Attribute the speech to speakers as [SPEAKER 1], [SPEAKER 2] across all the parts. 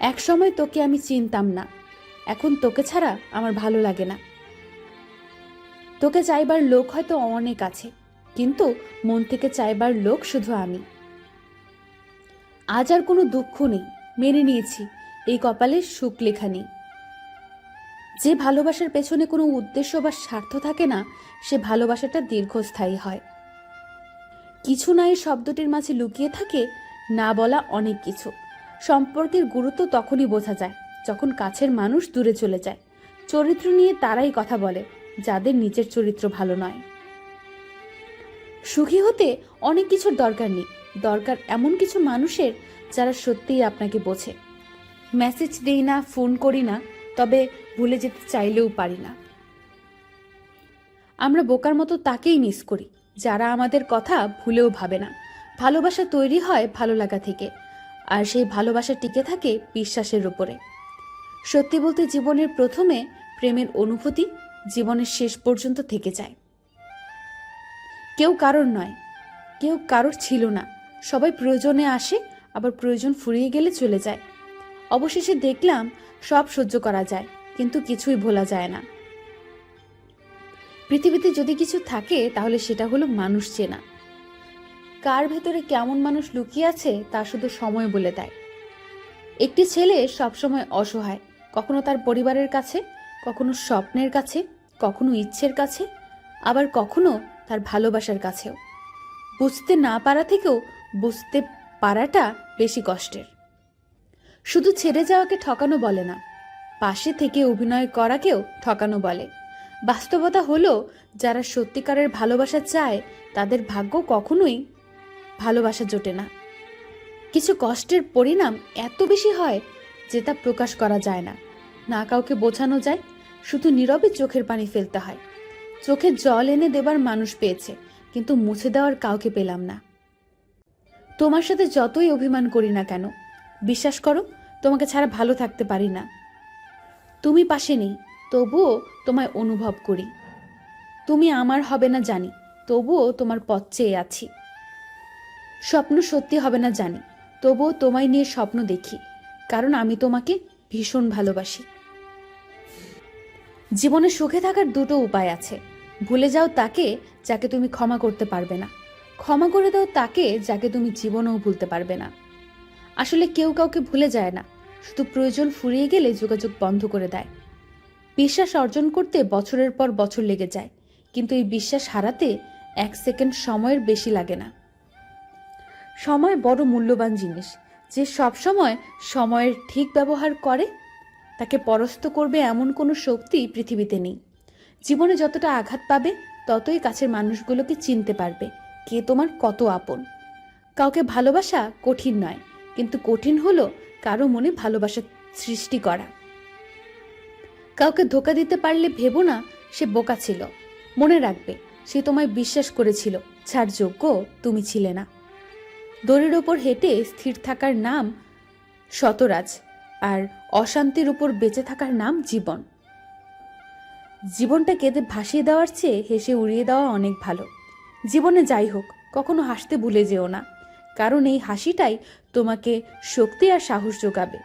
[SPEAKER 1] এক সময় তোকে আমি চিনতাম না। এখন তোকে ছাড়া আমার ভালো লাগে না। তোকে চাইবার লোক হয়তো অনেক আছে, কিন্তু মন থেকে চাইবার লোক শুধু আমি। আজ আর কোনো দুঃখ নেই, মেনে নিয়েছি, এই কপালে সুখ লেখা নেই। যে ভালোবাসার পেছনে কোনো উদ্দেশ্য বা স্বার্থ থাকে না, সে ভালোবাসাটা দীর্ঘস্থায়ী হয়। কিছু না এই শব্দটির মাঝে লুকিয়ে থাকে, না বলা অনেক কিছু। সম্পর্কের গুরুত্ব তখনই বোঝা যায়, যখন কাছের মানুষ দূরে চলে যায়। চরিত্র নিয়ে তারাই কথা বলে, যাদের নিজের চরিত্র ভালো নয়। সুখী হতে অনেক কিছুর দরকার নেই। দরকার এমন কিছু মানুষের যারা সত্যিই আপনাকে বোঝে। মেসেজ দিই না, ফোন করি না, তবে ভুলে যেতে চাইলেও পারি না। আমরা বোকার মতো তাকেই মিস করি, যারা আমাদের কথা ভুলেও ভাবে না। ভালোবাসা তৈরি হয় ভালো লাগা থেকে। আর সেই ভালোবাসা টিকে থাকে বিশ্বাসের উপরে। সত্যি বলতে জীবনের প্রথমে প্রেমের অনুভূতি জীবনের শেষ পর্যন্ত থেকে যায়। কেউ কারোর নয়, কেউ কারোর ছিল না। সবাই প্রয়োজনে আসে, আবার প্রয়োজন ফুরিয়ে গেলে চলে যায়। অবশেষে দেখলাম সব সহ্য করা যায়, কিন্তু কিছুই ভোলা যায় না। পৃথিবীতে যদি কিছু থাকে, তাহলে সেটা হলো মানুষ চেনা। কার ভেতরে কেমন মানুষ লুকিয়ে আছে, তা শুধু সময় বলে দেয়। একটি ছেলে সবসময় অসহায়, কখনো তার পরিবারের কাছে, কখনো স্বপ্নের কাছে, কখনো ইচ্ছের কাছে, আবার কখনো তার ভালোবাসার কাছেও। বুঝতে না পারা থেকেও বুঝতে পারাটা বেশি কষ্টের। শুধু ছেড়ে যাওয়াকে ঠকানো বলে না, পাশে থেকে অভিনয় করাকেও ঠকানো বলে। বাস্তবতা হলো, যারা সত্যিকারের ভালোবাসা চায়, তাদের ভাগ্য কখনোই ভালোবাসা জোটে না। কিছু কষ্টের পরিণাম এত বেশি হয় যে তা প্রকাশ করা যায় না। না কাউকে বোঝানো যায়, শুধু নীরবে চোখের পানি ফেলতে হয়। চোখে জল এনে দেবার মানুষ পেয়েছে, কিন্তু মুছে দেওয়ার কাউকে পেলাম না। তোমার সাথে যতই অভিমান করি না কেন, বিশ্বাস করো, তোমাকে ছাড়া ভালো থাকতে পারি না। তুমি পাশে নেই, তবুও তোমায় অনুভব করি। তুমি আমার হবে না জানি, তবুও তোমার পথ চেয়ে আছি। স্বপ্ন সত্যি হবে না জানি, তবুও তোমায় নিয়ে স্বপ্ন দেখি, কারণ আমি তোমাকে ভীষণ ভালোবাসি। জীবনে সুখে থাকার দুটো উপায় আছে, ভুলে যাও তাকে যাকে তুমি ক্ষমা করতে পারবে না, ক্ষমা করে দাও তাকে যাকে তুমি জীবনেও ভুলতে পারবে না। আসলে কেউ কাউকে ভুলে যায় না, শুধু প্রয়োজন ফুরিয়ে গেলে যোগাযোগ বন্ধ করে দেয়। বিশ্বাস অর্জন করতে বছরের পর বছর লেগে যায়, কিন্তু এই বিশ্বাস হারাতে এক সেকেন্ড সময়ের বেশি লাগে না। সময় বড় মূল্যবান জিনিস। যে সব সময় সময়ের ঠিক ব্যবহার করে, তাকে পরস্ত করবে এমন কোনো শক্তি পৃথিবীতে নেই। জীবনে যতটা আঘাত পাবে, ততই কাছের মানুষগুলোকে চিনতে পারবে কে তোমার কত আপন। কাউকে ভালোবাসা কঠিন নয়, কিন্তু কঠিন হলো কারও মনে ভালোবাসা সৃষ্টি করা। কাউকে ধোকা দিতে পারলে ভেবো না, সে বোকা ছিল। মনে রাখবে, সে তোমায় বিশ্বাস করেছিল ছাড় যোগ্য তুমি ছিলে না। দড়ির ওপর হেঁটে স্থির থাকার নাম শতরাজ আর অশান্তির উপর বেঁচে থাকার নাম জীবন। জীবনটা কেঁদে ভাসিয়ে দেওয়ার চেয়ে হেসে উড়িয়ে দেওয়া অনেক ভালো। জীবনে যাই হোক, কখনো হাসতে ভুলে যেও না, কারণ এই হাসিটাই তোমাকে শক্তি আর সাহস যোগাবে।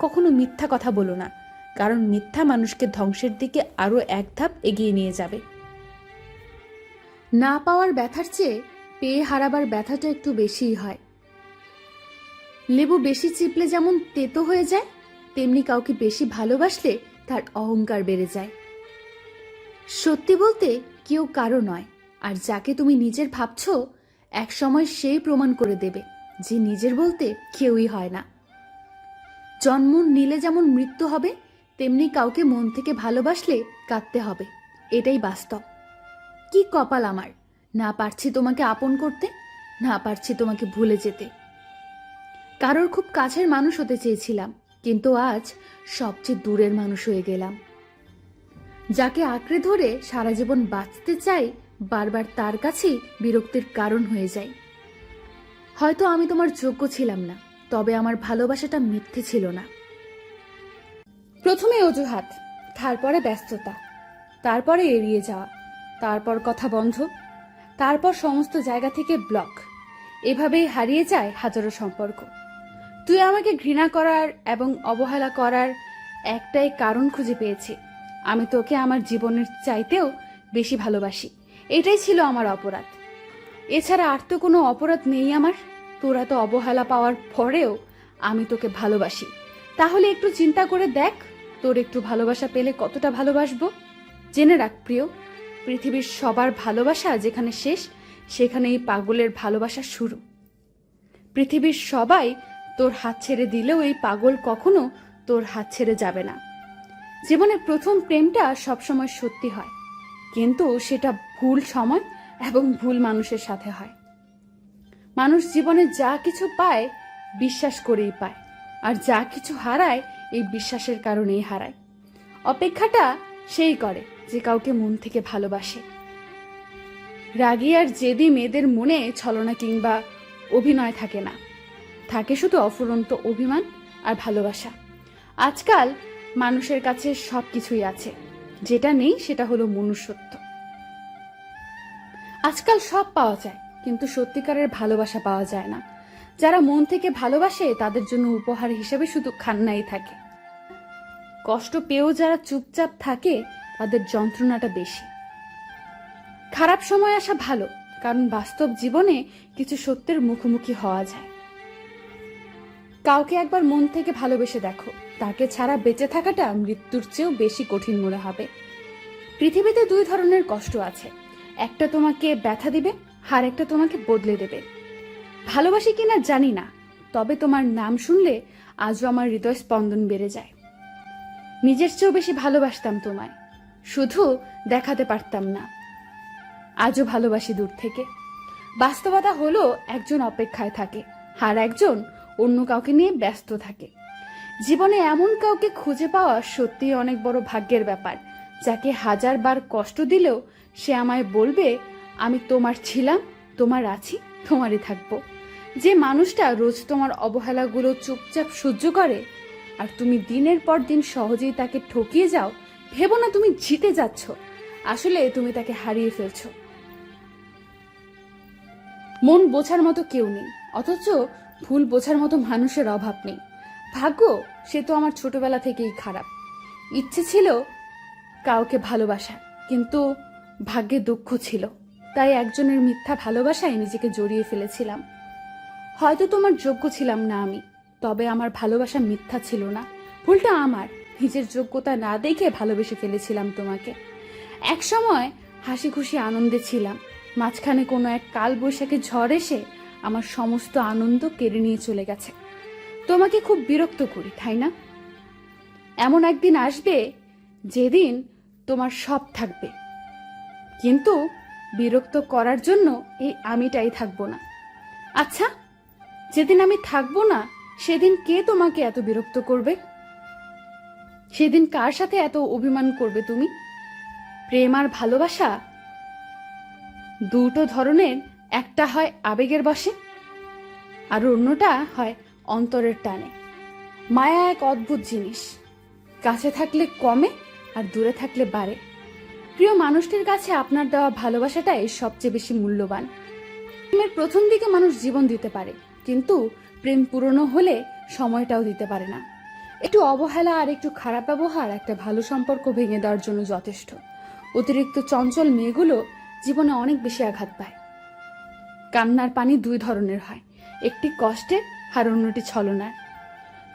[SPEAKER 1] কখনো মিথ্যা কথা বলো না, কারণ মিথ্যা মানুষকে ধ্বংসের দিকে আরও এক ধাপ এগিয়ে নিয়ে যাবে। না পাওয়ার ব্যথার চেয়ে পেয়ে হারাবার ব্যথাটা একটু বেশিই হয়। লেবু বেশি চিপলে যেমন তেতো হয়ে যায়, তেমনি কাউকে বেশি ভালোবাসলে তার অহংকার বেড়ে যায়। সত্যি বলতে কেউ কারও নয়, আর যাকে তুমি নিজের ভাবছ এক সময় সেই প্রমাণ করে দেবে যে নিজের বলতে কেউই হয় না। জন্ম নিলে যেমন মৃত্যু হবে, তেমনি কাউকে মন থেকে ভালোবাসলে কাঁদতে হবে, এটাই বাস্তব। কি কপাল আমার? না পারছি তোমাকে আপন করতে, না পারছি তোমাকে ভুলে যেতে। কারোর খুব কাছের মানুষ হতে চেয়েছিলাম, কিন্তু আজ সবচেয়ে দূরের মানুষ হয়ে গেলাম। যাকে আঁকড়ে ধরে সারা জীবন বাঁচতে চাই, বারবার তার কাছেই বিরক্তির কারণ হয়ে যায়। হয়তো আমি তোমার যোগ্য ছিলাম না, তবে আমার ভালোবাসাটা মিথ্যে ছিল না। প্রথমে অজুহাত, তারপরে ব্যস্ততা, তারপরে এড়িয়ে যাওয়া, তারপর কথা বন্ধ তারপর সমস্ত জায়গা থেকে ব্লক। এভাবেই হারিয়ে যায় হাজারো সম্পর্ক। তুই আমাকে ঘৃণা করার এবং অবহেলা করার একটাই কারণ খুঁজে পেয়েছি। আমি তোকে আমার জীবনের চাইতেও বেশি ভালোবাসি। এটাই ছিল আমার অপরাধ। এছাড়া আর তো কোনো অপরাধ নেই আমার। তোরা তো অবহেলা পাওয়ার পরেও আমি তোকে ভালোবাসি। তাহলে একটু চিন্তা করে দেখ, তোর একটু ভালোবাসা পেলে কতটা ভালোবাসবো? জেনে রাখ প্রিয়। পৃথিবীর সবার ভালোবাসা যেখানে শেষ সেখানে এই পাগলের ভালোবাসা শুরু। পৃথিবীর সবাই তোর হাত ছেড়ে দিলেও এই পাগল কখনো তোর হাত ছেড়ে যাবে না। জীবনের প্রথম প্রেমটা সবসময় সত্যি হয়, কিন্তু সেটা ভুল সময় এবং ভুল মানুষের সাথে হয়। মানুষ জীবনে যা কিছু পায়, বিশ্বাস করেই পায়, আর যা কিছু হারায়, এই বিশ্বাসের কারণেই হারায়। অপেক্ষাটা সেই করে। যে কাউকে মন থেকে ভালোবাসে। রাগী আর জেদি মেয়েদের মনে ছলনা কিংবা অভিনয় থাকে না। থাকে শুধু অফুরন্ত অভিমান আর ভালোবাসা। আজকাল মানুষের কাছে সব কিছুই আছে। যেটা নেই সেটা হলো মনুষ্যত্ব। আজকাল সব পাওয়া যায়, কিন্তু সত্যিকারের ভালোবাসা পাওয়া যায় না। যারা মন থেকে ভালোবাসে, তাদের জন্য উপহার হিসেবে শুধু খান্নাই থাকে। কষ্ট পেয়েও যারা চুপচাপ থাকে তাদের যন্ত্রণাটা বেশি। খারাপ সময় আসা ভালো, কারণ বাস্তব জীবনে কিছু সত্যের মুখোমুখি হওয়া যায়। কাউকে একবার মন থেকে ভালোবেসে দেখো, তাকে ছাড়া বেঁচে থাকাটা মৃত্যুর চেয়েও বেশি কঠিন মনে হবে। পৃথিবীতে দুই ধরনের কষ্ট আছে, একটা তোমাকে ব্যথা দিবে, আর একটা তোমাকে বদলে দেবে। ভালোবাসি কিনা জানি না, তবে তোমার নাম শুনলে আজও আমার হৃদয় স্পন্দন বেড়ে যায়। নিজের চেয়েও বেশি ভালোবাসতাম তোমায়। শুধু দেখাতে পারতাম না। আজও ভালোবাসি দূর থেকে। বাস্তবতা হলো একজন অপেক্ষায় থাকে আর একজন অন্য কাউকে নিয়ে ব্যস্ত থাকে। জীবনে এমন কাউকে খুঁজে পাওয়া সত্যিই অনেক বড় ভাগ্যের ব্যাপার, যাকে হাজার বার কষ্ট দিলেও সে আমায় বলবে, আমি তোমার ছিলাম, তোমার আছি, তোমারই থাকব। যে মানুষটা রোজ তোমার অবহেলাগুলো চুপচাপ সহ্য করে, আর তুমি দিনের পর দিন সহজেই তাকে ঠকিয়ে যাও ভেবো না তুমি জিতে যাচ্ছ। আসলে তুমি তাকে হারিয়ে ফেলছো। মন বোঝার মতো কেউ নেই, অথচ ভুল বোঝার মতো মানুষের অভাব নেই। ভাগ্য, সে তো আমার ছোটবেলা থেকেই খারাপ। ইচ্ছে ছিল কাউকে ভালোবাসা, কিন্তু ভাগ্যে দুঃখ ছিল। তাই একজনের মিথ্যা ভালোবাসায় নিজেকে জড়িয়ে ফেলেছিলাম। হয়তো তোমার যোগ্য ছিলাম না আমি, তবে আমার ভালোবাসা মিথ্যা ছিল না। ভুলটা আমার নিজের যোগ্যতা না দেখে ভালোবেসে ফেলেছিলাম তোমাকে। এক সময় হাসি খুশি আনন্দে ছিলাম। মাঝখানে কোনো এক কাল বৈশাখী ঝড় এসে আমার সমস্ত আনন্দ কেড়ে নিয়ে চলে গেছে। তোমাকে খুব বিরক্ত করি, তাই না? এমন একদিন আসবে যেদিন তোমার সব থাকবে। কিন্তু বিরক্ত করার জন্য এই আমিটাই থাকব না। আচ্ছা যেদিন আমি থাকব না, সেদিন কে তোমাকে এত বিরক্ত করবে? সেদিন কার সাথে এত অভিমান করবে তুমি? প্রেম আর ভালোবাসা? দুটো ধরনের, একটা হয় আবেগের বসে আর অন্যটা হয় অন্তরের টানে। মায়া এক অদ্ভুত জিনিস। কাছে থাকলে কমে আর দূরে থাকলে বাড়ে। প্রিয় মানুষটির কাছে আপনার দেওয়া ভালোবাসাটাই সবচেয়ে বেশি মূল্যবান। প্রেমের প্রথম দিকে মানুষ জীবন দিতে পারে, কিন্তু প্রেম পুরনো হলে সময়টাও দিতে পারে না। একটু অবহেলা আর একটু খারাপ ব্যবহার একটা ভালো সম্পর্ক ভেঙে দেওয়ার জন্য যথেষ্ট। অতিরিক্ত চঞ্চল মেয়েগুলো জীবনে অনেক বেশি আঘাত পায়। কান্নার পানি দুই ধরনের হয়, একটি কষ্টের আর অন্যটি ছলনার।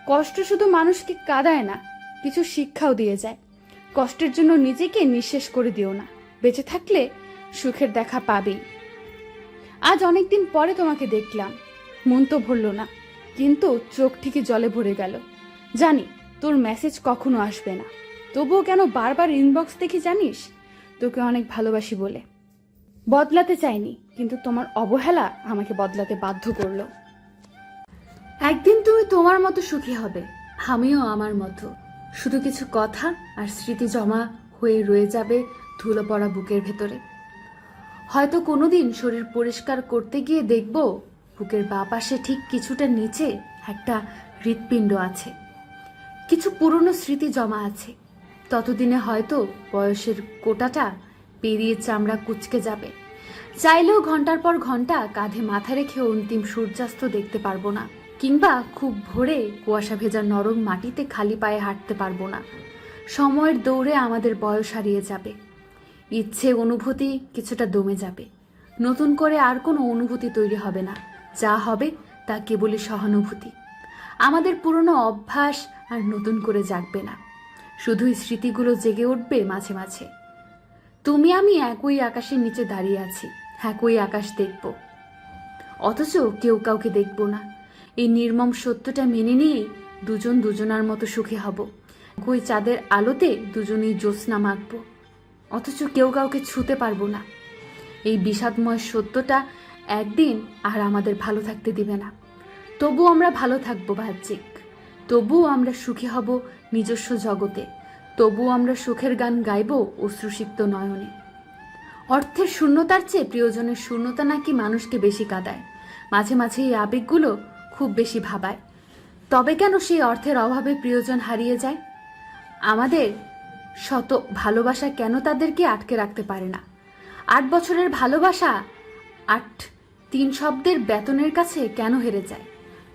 [SPEAKER 1] কষ্ট শুধু মানুষকে কাঁদায় না, কিছু শিক্ষাও দিয়ে যায়। কষ্টের জন্য নিজেকে নিঃশেষ করে দিও না, বেঁচে থাকলে সুখের দেখা পাবেই। আজ অনেকদিন পরে তোমাকে দেখলাম, মন তো ভরল না, কিন্তু চোখ ঠিকই জলে ভরে গেল। জানি, তোর মেসেজ কখনো আসবে না। তবুও কেন বারবার ইনবক্স দেখি জানিস? তোকে অনেক ভালোবাসি বলে। বদলাতে চাইনি, কিন্তু তোমার অবহেলা আমাকে বদলাতে বাধ্য করল। একদিন তুমি তোমার মতো সুখী হবে, আমিও আমার মতো। শুধু কিছু কথা আর স্মৃতি জমা হয়ে রয়ে যাবে ধুলো পড়া বুকের ভেতরে। হয়তো কোনোদিন শরীর পরিষ্কার করতে গিয়ে দেখব, বুকের বা পাশে ঠিক কিছুটা নিচে একটা হৃৎপিণ্ড আছে। কিছু পুরনো স্মৃতি জমা আছে। ততদিনে হয়তো বয়সের কোটাটা পেরিয়ে চামড়া কুচকে যাবে। চাইলেও ঘণ্টার পর ঘণ্টা কাঁধে মাথা রেখে অন্তিম সূর্যাস্ত দেখতে পারব না, কিংবা খুব ভোরে কুয়াশা ভেজা নরম মাটিতে খালি পায়ে হাঁটতে পারব না। সময়ের দৌড়ে আমাদের বয়স হারিয়ে যাবে। ইচ্ছে, অনুভূতি কিছুটা দমে যাবে। নতুন করে আর কোনো অনুভূতি তৈরি হবে না। যা হবে তা কেবলই সহানুভূতি। আমাদের পুরনো অভ্যাস আর নতুন করে জাগবে না। শুধুই স্মৃতিগুলো জেগে উঠবে মাঝে মাঝে। তুমি আমি একই আকাশের নিচে দাঁড়িয়ে আছি, একই আকাশ দেখব। অথচ কেউ কাউকে দেখব না। এই নির্মম সত্যটা মেনে নিয়ে দুজন দুজনার মতো সুখী হব। একই চাঁদের আলোতে দুজনেই জ্যোৎস্না মাখব। অথচ কেউ কাউকে ছুতে পারব না। এই বিষাদময় সত্যটা একদিন আর আমাদের ভালো থাকতে দিবে না। তবু আমরা ভালো থাকব বাহ্যিক তবুও আমরা সুখী হব নিজস্ব জগতে। তবুও আমরা সুখের গান গাইব অশ্রুসিক্ত নয়নে। অর্থের শূন্যতার চেয়ে প্রিয়জনের শূন্যতা নাকি মানুষকে বেশি কাঁদায়। মাঝে মাঝে এই আবেগগুলো খুব বেশি ভাবায়। তবে কেন সেই অর্থের অভাবে প্রিয়জন হারিয়ে যায়? আমাদের শত ভালোবাসা কেন তাদেরকে আটকে রাখতে পারে না? আট বছরের ভালোবাসা আট তিন শব্দের বেতনের কাছে কেন হেরে যায়?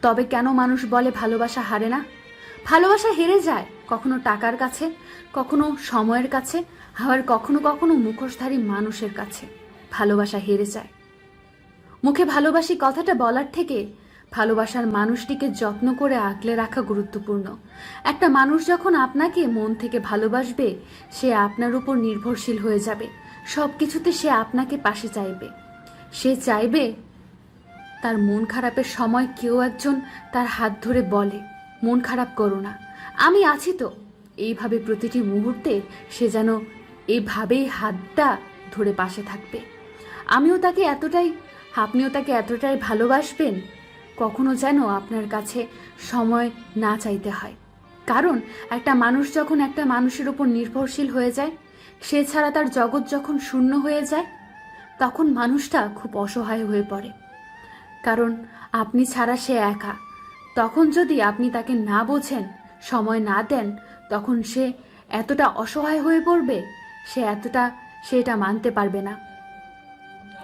[SPEAKER 1] তবে কেন মানুষ বলে ভালোবাসা হারে না? ভালোবাসা হেরে যায় কখনো টাকার কাছে, কখনো সময়ের কাছে, আবার কখনো কখনো মুখোশধারী মানুষের কাছে। ভালোবাসা হেরে যায়। মুখে ভালোবাসি কথাটা বলার থেকে ভালোবাসার মানুষটিকে যত্ন করে আগলে রাখা গুরুত্বপূর্ণ। একটা মানুষ যখন আপনাকে মন থেকে ভালোবাসবে, সে আপনার উপর নির্ভরশীল হয়ে যাবে। সব কিছুতে সে আপনাকে পাশে চাইবে। সে চাইবে তার মন খারাপের সময় কেউ একজন তার হাত ধরে বলে, মন খারাপ করো না। আমি আছি তো। এইভাবে প্রতিটি মুহূর্তে সে যেন এইভাবেই হাতটা ধরে পাশে থাকবে। আমিও তাকে এতটাই, আপনিও তাকে এতটাই ভালোবাসবেন? কখনো যেন আপনার কাছে সময় না চাইতে হয়। কারণ একটা মানুষ যখন একটা মানুষের উপর নির্ভরশীল হয়ে যায়, সে ছাড়া তার জগৎ যখন শূন্য হয়ে যায়, তখন মানুষটা খুব অসহায় হয়ে পড়ে। কারণ আপনি ছাড়া সে একা। তখন যদি আপনি তাকে না বোঝেন, সময় না দেন, তখন সে এতটা অসহায় হয়ে পড়বে, সে এতটা সেটা মানতে পারবে না।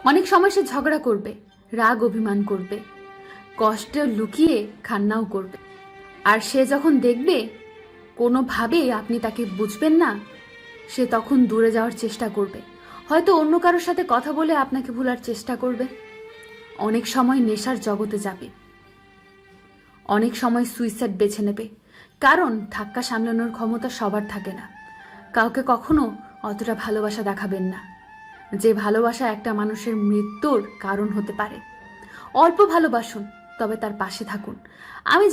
[SPEAKER 1] অনেক সময় সে ঝগড়া করবে, রাগ অভিমান করবে, কষ্ট লুকিয়ে খান্নাও করবে। আর সে যখন দেখবে কোনোভাবে আপনি তাকে বুঝবেন না, সে তখন দূরে যাওয়ার চেষ্টা করবে। হয়তো অন্য কারোর সাথে কথা বলে আপনাকে ভুলার চেষ্টা করবে। অনেক সময় নেশার জগতে যাবে। অনেক সময় সুইসাইড বেছে নেবে। কারণ ধাক্কা সামলানোর ক্ষমতা সবার থাকে না। কাউকে কখনো অতটা ভালোবাসা দেখাবেন না। যে ভালোবাসা একটা মানুষের মৃত্যুর কারণ হতে পারে। অল্প ভালোবাসুন, তবে তার পাশে থাকুন। আমি